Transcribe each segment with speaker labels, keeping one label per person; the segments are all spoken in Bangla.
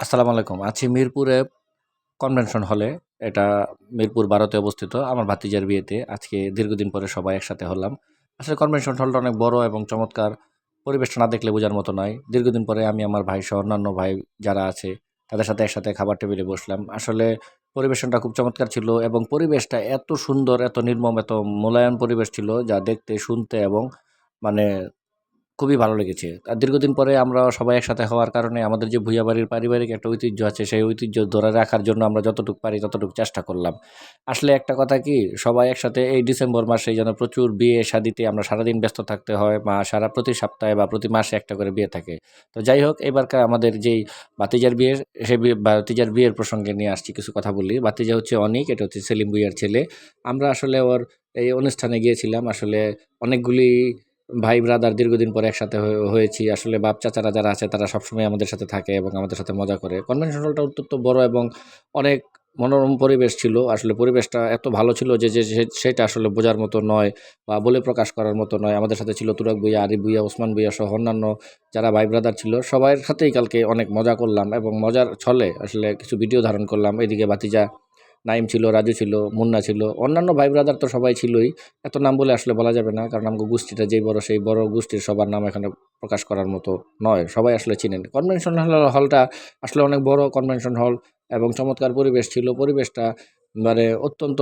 Speaker 1: আসসালামু আলাইকুম। আছি মিরপুরে কনভেনশন হলে। এটা মিরপুর বারোতে অবস্থিত। আমার ভাতিজার বিয়েতে। আজকে দীর্ঘদিন পরে সবাই একসাথে হলাম। আসলে কনভেনশন হলটা অনেক বড় এবং চমৎকার। পরিবেশটা না দেখলে বোঝার মতো নয়। দীর্ঘদিন পরে আমি, আমার ভাই সহ অন্যান্য ভাই যারা আছে, তাদের সাথে একসাথে খাবার টেবিলে বসলাম। আসলে পরিবেশনটা খুব চমৎকার ছিল এবং পরিবেশটা এত সুন্দর, এত নির্মম, এত মোলায়েম পরিবেশ ছিল যা দেখতে, শুনতে এবং মানে খুবই ভালো লেগেছে। আর দীর্ঘদিন পরে আমরা সবাই একসাথে হওয়ার কারণে আমাদের যে ভূঁইয়া বাড়ির পারিবারিক একটা ঐতিহ্য আছে, সেই ঐতিহ্য ধরে রাখার জন্য আমরা যতটুকু পারি ততটুকু চেষ্টা করলাম। আসলে একটা কথা কি, সবাই একসাথে এই ডিসেম্বর মাসে যেন প্রচুর বিয়ে শাদিতে আমরা সারাদিন ব্যস্ত থাকতে হয়, বা সারা প্রতি সপ্তাহে বা প্রতি মাসে একটা করে বিয়ে থাকে। তো যাই হোক, এবারকার আমাদের যেই বাতিজার বিয়ের সে বাতিজার বিয়ের প্রসঙ্গে নিয়ে আসছি কিছু কথা বলি। বাতিজা হচ্ছে অনিক, এটা হচ্ছে সেলিম ভুইয়ার ছেলে। আমরা আসলে ওর এই অনুষ্ঠানে গিয়েছিলাম, আসলে অনেকগুলি ভাই ব্রাদার দীর্ঘদিন পরে একসাথে হয়ে- হয়েছি। আসলে বাপ চাচারা যারা আছে, তারা সবসময় আমাদের সাথে থাকে এবং আমাদের সাথে মজা করে। কনভেনশন হলটা অত্যন্ত বড় এবং অনেক মনোরম পরিবেশ ছিল। আসলে পরিবেশটা এত ভালো ছিল যে যে সেটা আসলে বোঝার মতো নয় বা বলে প্রকাশ করার মতো নয়। আমাদের সাথে ছিল তুরাক ভুইয়া, আরিফ ভুইয়া, ওসমান ভুইয়া সহ অন্যান্য যারা ভাই ব্রাদার ছিল। সবার সাথেই কালকে অনেক মজা করলাম এবং মজার ছলে আসলে কিছু ভিডিও ধারণ করলাম। এদিকে বাতিজা নাইম ছিল, রাজু ছিল, মুন্না ছিল, অন্যান্য ভাই ব্রাদার তো সবাই ছিলই। এত নাম বলে আসলে বলা যাবে না, কারণ আমাকে গোষ্ঠীটা যেই বড়, সেই বড় গোষ্ঠীর সবার নাম এখানে প্রকাশ করার মতো নয়, সবাই আসলে চিনেন। কনভেনশন হল হলটা আসলে অনেক বড় কনভেনশন হল এবং চমৎকার পরিবেশ ছিল। পরিবেশটা মানে অত্যন্ত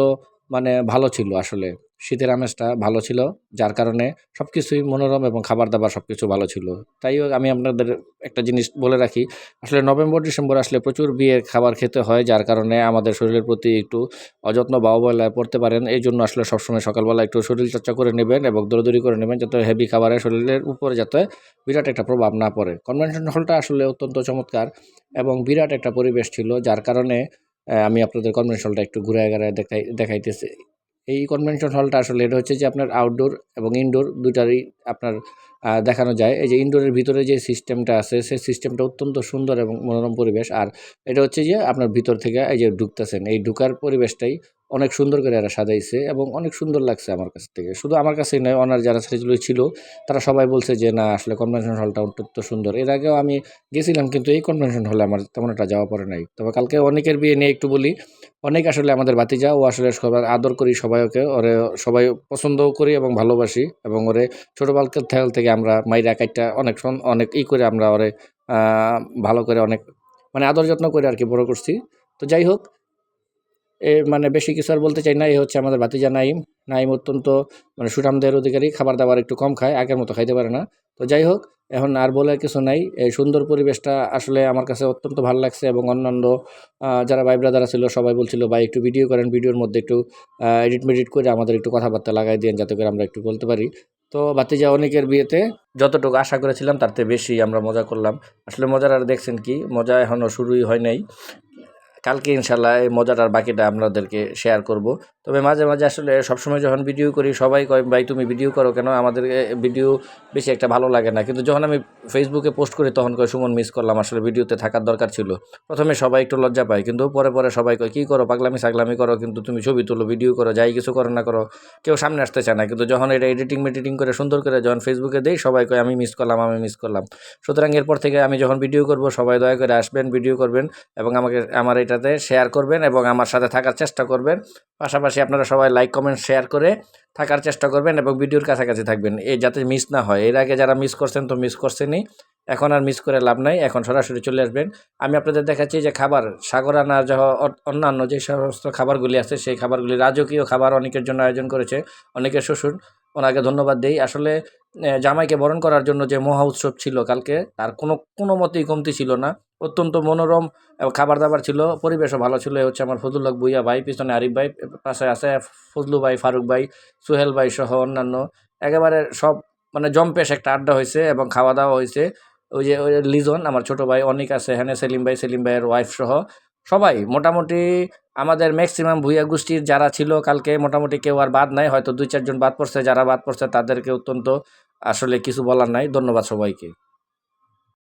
Speaker 1: মানে ভালো ছিল আসলে। শীতের আমেজটা ভালো ছিল, যার কারণে সব কিছুই মনোরম এবং খাবার দাবার সব কিছু ভালো ছিল। তাই হোক আমি আপনাদের একটা জিনিস বলে রাখি, আসলে নভেম্বর, ডিসেম্বর আসলে প্রচুর বিয়ের খাবার খেতে হয়, যার কারণে আমাদের শরীরের প্রতি একটু অযত্ন বা অবহেলায় পড়তে পারেন। এই জন্য আসলে সবসময় সকালবেলা একটু শরীর চর্চা করে নেবেন এবং দৌড়দৌড়ি করে নেবেন, যাতে হেভি খাবারের শরীরের উপরে যাতে বিরাট একটা প্রভাব না পড়ে। কনভেনশন হলটা আসলে অত্যন্ত চমৎকার এবং বিরাট একটা পরিবেশ ছিল, যার কারণে আমি আপনাদের কনভেনশন হলটা একটু ঘুরে ঘুরে দেখাই, দেখাইতেছি। এই কনভেনশন হলটা আসলে এটা হচ্ছে যে আপনার আউটডোর এবং ইনডোর দুটারই আপনার দেখানো যায়। এই যে ইনডোরের ভিতরে যে সিস্টেমটা আছে, সেই সিস্টেমটা অত্যন্ত সুন্দর এবং মনোরম পরিবেশ। আর এটা হচ্ছে যে আপনার ভিতর থেকে এই যে ঢুকতেছেন, এই ঢুকার পরিবেশটাই অনেক সুন্দর করে এরা সাজাইছে এবং অনেক সুন্দর লাগছে আমার কাছ থেকে। শুধু আমার কাছেই নয় ওনার যারা ছেলেগুলো ছিল, তারা সবাই বলছে যে, না, আসলে কনভেনশন হলটা অত্যন্ত সুন্দর। এর আগেও আমি গেছিলাম, কিন্তু এই কনভেনশন হলে আমার তেমন একটা যাওয়া পড়ে নাই। তবে কালকে অনেকের বিয়ে নিয়ে একটু বলি, অনেক আসলে আমাদের বাতিজা ও আসলে সবার আদর করি সবাই ওকে ওরে সবাই পছন্দও করি এবং ভালোবাসি এবং ওরে ছোটোবেলাকার থেল থেকে আমরা মাইরা কাইটটা অনেক অনেক ই করে আমরা ওরে ভালো করে অনেক মানে আদর যত্ন করে আর কি বড় করছি। তো যাই হোক মানে বেশি কিছু আর বলতে চাই না এই হচ্ছে আমাদের ভাতিজা নাইম নাইম অত্যন্ত মানে সুঠামদের অধিকারী, খাবার দাবার একটু কম খায়, আগের মতো খাইতে পারে না। তো যাই হোক, এখন আর বলে কিছু নাই। এই সুন্দর পরিবেশটা আসলে আমার কাছে অত্যন্ত ভালো লাগছে এবং অন্যান্য যারা ভাই ব্রাদারা ছিল, সবাই বলছিল, ভাই, একটু ভিডিও করেন, ভিডিওর মধ্যে একটু এডিট মেডিট করে আমাদের একটু কথাবার্তা লাগাই দিন, যাতে করে আমরা একটু বলতে পারি। তো ভাতিজা অনেকের বিয়েতে যতটুকু আশা করেছিলাম, তার থেকে বেশি আমরা মজা করলাম। আসলে মজার আর দেখছেন কি, মজা এখনও শুরুই হয় নাই। কালকে ইনশাল্লাহ এই মজাটার বাকিটা আপনাদেরকে শেয়ার করব। তবে মাঝে মাঝে আসলে সবসময় যখন ভিডিও করি, সবাই কয়, ভাই, তুমি ভিডিও করো কেন? আমাদের ভিডিও বেশি একটা ভালো লাগে না। কিন্তু যখন আমি ফেসবুকে পোস্ট করি, তখন কয়, সুমন মিস করলাম। আসলে ভিডিওতে থাকার দরকার ছিল। প্রথমে সবাই একটু লজ্জা পায়, কিন্তু পরে পরে সবাই কয়, কী করো? পাগলামি সাগলামি করো, কিন্তু তুমি ছবি তুলো ভিডিও করো, যাই কিছু করো না করো। কেউ সামনে আসতে চায় না। কিন্তু যখন এটা এডিটিং মেডিটিং করে, সুন্দর করে যখন ফেসবুকে দেই, সবাই কয়, আমি মিস করলাম, আমি মিস করলাম। সুতরাং এরপর থেকে আমি যখন ভিডিও করব, সবাই দয়া করে আসবেন ভিডিও করবেন এবং আমাকে, আমার এটাতে শেয়ার করবেন এবং আমার সাথে থাকার চেষ্টা করবেন। পাশাপাশি আপনারা সবাই লাইক কমেন্ট শেয়ার করে থাকার চেষ্টা করবেন এবং ভিডিওর কাছাকাছি থাকবেন। এই যাতে মিস না হয়। এর আগে যারা মিস করছেন তো মিস করছেনই। এখন আর মিস করে লাভ নাই। এখন সরাসরি চলে আসবেন। আমি আপনাদের দেখাচ্ছি যে খাবার সাগরানা অ- অন্যান্য যে সমস্ত খাবারগুলি আছে, সেই খাবারগুলি রাজকীয় খাবার অনেকের জন্য আয়োজন করেছে। অনেকের শ্বশুর, ওনাকে ধন্যবাদ দেই। আসলে জামাইকে বরণ করার জন্য যে মহা উৎসব ছিল কালকে, তার কোনো কোনো মতেই কমতি ছিল না। অত্যন্ত মনোরম খাবার দাবার ছিল, পরিবেশও ভালো ছিল। হচ্ছে আমার ফজলুল্লাহ বুইয়া ভাই, পিছনে আরিফ ভাই, পাশে আছে ফজলু ভাই, ফারুক ভাই, সুহেল ভাই সহ অন্যান্য। একেবারে সব মানে জম্পেশ একটা আড্ডা হয়েছে এবং খাওয়া দাওয়া হয়েছে। ওই যে, ওই লিজন, আমার ছোট ভাই অনেক আছে এখানে সেলিম ভাই, সেলিম ভাইয়ের ওয়াইফ সহ। সবাই মোটামুটি আমাদের ম্যাক্সিমাম ভুইয়া গোষ্ঠীর যারা ছিল কালকে মোটামুটি কেউ আর বাদ নাই, হয়তো দুই চারজন বাদ পড়ছে, যারা বাদ পড়ছে তাদেরকে অত্যন্ত আসলে কিছু বলার নাই। ধন্যবাদ সবাইকে।